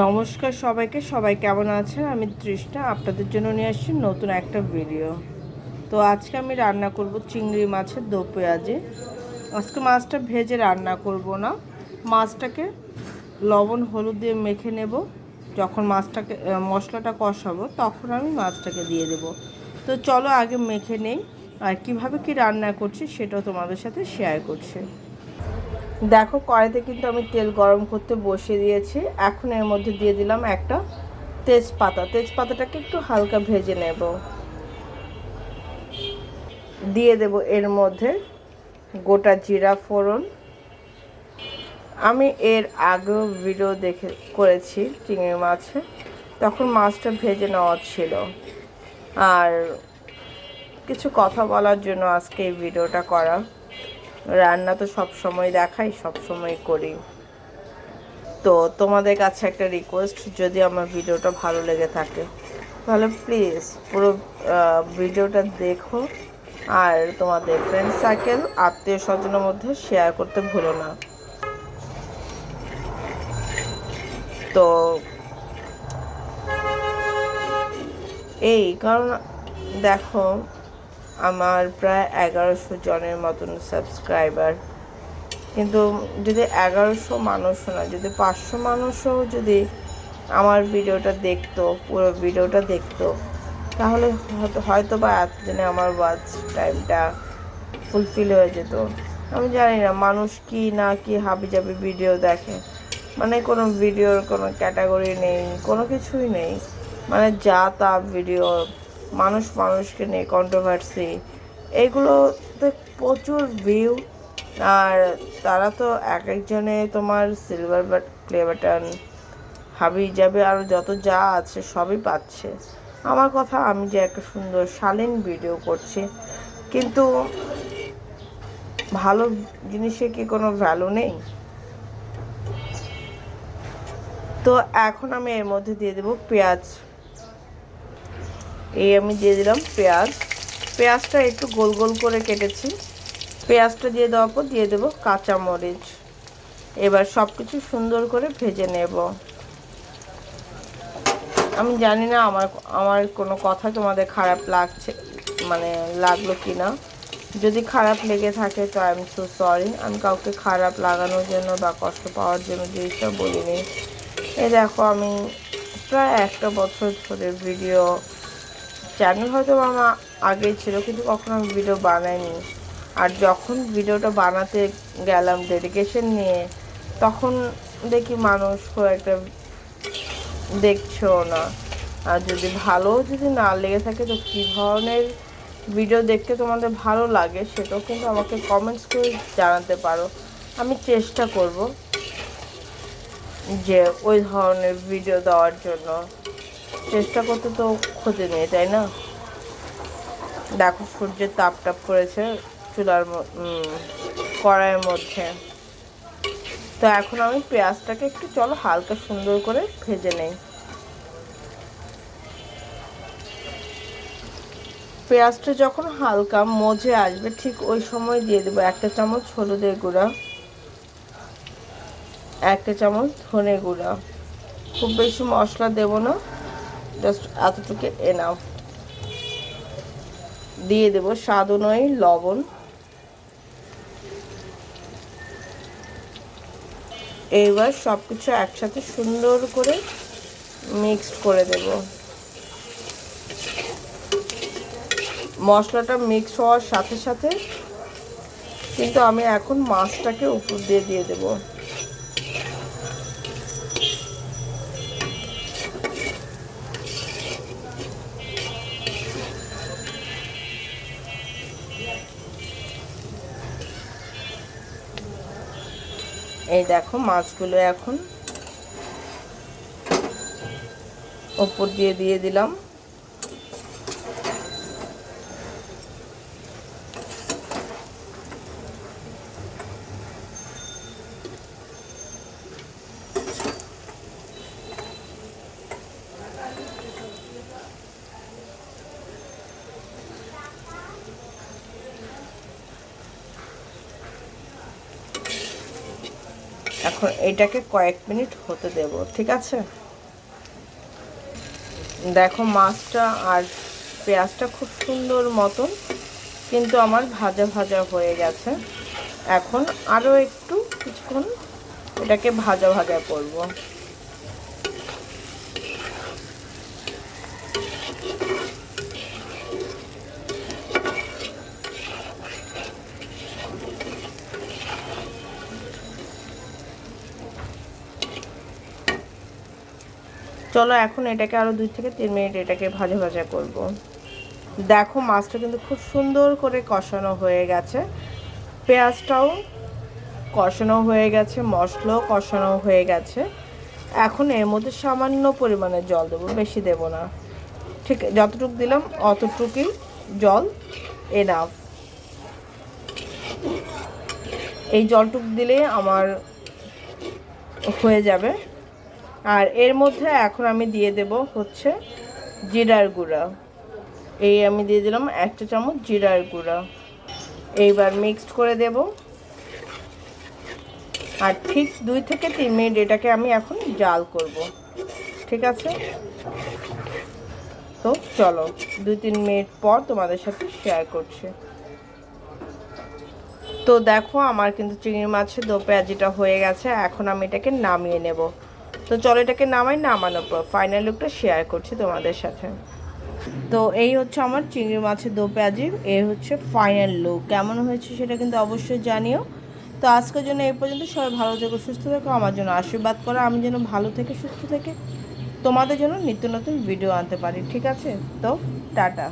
নমস্কার সবাইকে, সবাই কেমন আছেন? আমি তৃষ্ণা, আপনাদের জন্য নিয়ে আসছি নতুন একটা ভিডিও তো আজকে আমি রান্না করব চিংড়ি মাছের দো পেঁয়াজে আজকে মাছটা ভেজে রান্না করব না। মাছটাকে লবণ, হলুদ দিয়ে মেখে নেব। যখন মাছটাকে মশলাটা কষাবো, তখন আমি মাছটাকে দিয়ে দেব। তো চলো আগে মেখে নেই। আর কীভাবে কি রান্না করছি সেটাও তোমাদের সাথে শেয়ার করছি। দেখো কড়াইতে কিন্তু আমি তেল গরম করতে বসিয়ে দিয়েছি। এখন এর মধ্যে দিয়ে দিলাম একটা তেজপাতা। তেজপাতাটাকে একটু হালকা ভেজে নেব। দিয়ে দেব এর মধ্যে গোটা জিরা ফোড়ন। আমি এর আগেও ভিডিও দেখে করেছি চিংড়ি মাছে। তখন মাছটা ভেজে নেওয়া ছিল। আর কিছু কথা বলার জন্য আজকে এই ভিডিওটা করা। রান্না তো সব সময় দেখাই, সব সময় করি। তো তোমাদের কাছে একটা রিকোয়েস্ট যদি আমার ভিডিওটা ভালো লেগে থাকে, তাহলে প্লিজ পুরো ভিডিওটা দেখো। আর তোমাদের ফ্রেন্ড সার্কেল আত্মীয় স্বজনের মধ্যে শেয়ার করতে ভুলো না। তো এই, কারণ দেখো আমার প্রায় এগারোশো জনের মতন সাবস্ক্রাইবার কিন্তু যদি এগারোশো মানুষও না যদি পাঁচশো মানুষও যদি আমার ভিডিওটা দেখতো, পুরো ভিডিওটা দেখতো, তাহলে হয়তো বা এতদিনে আমার ওয়াচ টাইমটা ফুলফিল হয়ে যেত। আমি জানি না, মানুষ কি না কি হাবি জাবি ভিডিও দেখে। মানে কোনো ভিডিওর কোনো ক্যাটাগরি নেই, কোনো কিছুই নেই। মানে যা তা ভিডিও মানুষ মানুষকে নিয়ে কন্ট্রোভার্সি এইগুলোতে প্রচুর ভিউ আর তারা তো এক একজনে তোমার সিলভার বাট প্লে বাটন হাবি যাবে, আর যত যা আছে সবই পাচ্ছে। আমার কথা, আমি যে একটা সুন্দর, শালীন ভিডিও করছি, কিন্তু ভালো জিনিসে কি কোনো ভ্যালু নেই? তো এখন আমি এর মধ্যে দিয়ে দেবো পেঁয়াজ। এই আমি দিয়ে দিলাম পেঁয়াজ। পেঁয়াজটা একটু গোল গোল করে কেটেছি। পেঁয়াজটা দিয়ে দেওয়ার পর দিয়ে দেবো কাঁচামরিচ। এবার সব কিছু সুন্দর করে ভেজে নেব। আমি জানি না আমার আমার কোনো কথা তোমাদের খারাপ লাগছে মানে লাগল কি না যদি খারাপ লেগে থাকে তো আই এম সো সরি আমি কাউকে খারাপ লাগানোর জন্য বা কষ্ট পাওয়ার জন্য জিনিসটা বলিনি। এই দেখো আমি প্রায় একটা বছর ধরে ভিডিও চ্যানেল হয়তো আমার আগে ছিল, কিন্তু কখনো আমি ভিডিও বানাইনি। আর যখন ভিডিওটা বানাতে গেলাম ডেডিকেশন নিয়ে, তখন দেখি মানুষ খুব একটা দেখছ না। আর যদি ভালো যদি না লেগে থাকে, তো কী ধরনের ভিডিও দেখতে তোমাদের ভালো লাগে, সেটাও কিন্তু আমাকে কমেন্টস করে জানাতে পারো। আমি চেষ্টা করব যে ওই ধরনের ভিডিও দেওয়ার জন্য। চেষ্টা করতে তো ক্ষতি নেই, তাই না? দেখো সূর্যের তাপ টাপ করেছে চুলার কড়াইয়ের মধ্যে। তো এখন আমি পেঁয়াজটাকে একটু, চলো হালকা সুন্দর করে ভেজে নেই। পেঁয়াজটা যখন হালকা মজে আসবে, ঠিক ওই সময় দিয়ে দেবো একটা চামচ হলুদের গুঁড়া, একটা চামচ ধনে গুঁড়া। খুব বেশি মশলা দেবো না। জাস্ট এতটুকু এনাফ দিয়ে দেবো স্বাদ অনুযায়ী লবণ। এইবার সব কিছু একসাথে সুন্দর করে মিক্সড করে দেব। মশলাটা মিক্স হওয়ার সাথে সাথে কিন্তু আমি এখন মাছটাকে উপর দিয়ে দিয়ে দেবো। এই দেখো মাছগুলো এখন ওপর দিয়ে দিয়ে দিলাম। এখন এটাকে কয়েক মিনিট হতে দেব, ঠিক আছে? দেখো মাছটা আর পেঁয়াজটা খুব সুন্দর মতন কিন্তু আমার ভাজা ভাজা হয়ে গেছে। এখন আরও একটু কিছুক্ষণ এটাকে ভাজা ভাজা করব। চলো এখন এটাকে আরও দুই থেকে তিন মিনিট এটাকে ভাজা ভাজা করব। দেখো মাছটা কিন্তু খুব সুন্দর করে কষানো হয়ে গেছে। পেঁয়াজটাও কষানো হয়ে গেছে, মশলাও কষানো হয়ে গেছে। এখন এর মধ্যে সামান্য পরিমাণে জল দেবো, বেশি দেব না। ঠিক, যতটুকু দিলাম অতটুকুই জল এনাফ এই জলটুক দিলে আমার হয়ে যাবে। আর এর মধ্যে এখন আমি দিয়ে দেব হচ্ছে জিরার গুঁড়া। এই আমি দিয়ে দিলাম একটা চামচ জিরার গুঁড়া। এইবার মিক্সড করে দেব। আর ঠিক দুই থেকে তিন মিনিট এটাকে আমি এখন জাল করব। ঠিক আছে? তো চলো, দুই তিন মিনিট পর তোমাদের সাথে শেয়ার করছি। তো দেখো, আমার কিন্তু চিংড়ি মাছের দো পেঁয়াজিটা হয়ে গেছে। এখন আমি এটাকে নামিয়ে নেব। তো চলো এটাকে নামাই নামানোর পর ফাইনাল লুকটা শেয়ার করছি তোমাদের সাথে। তো এই হচ্ছে আমার চিংড়ি মাছের দো পেঁয়াজির এই হচ্ছে ফাইনাল লুক কেমন হয়েছে সেটা কিন্তু অবশ্যই জানিও। তো আজকের জন্য এই পর্যন্ত, সবাই ভালো থেকো, সুস্থ থেকো, আমার জন্য আশীর্বাদ করো, আমি যেন ভালো থেকে সুস্থ থেকে তোমাদের জন্য নিত্য নতুন ভিডিও আনতে পারি, ঠিক আছে? তো টাটা।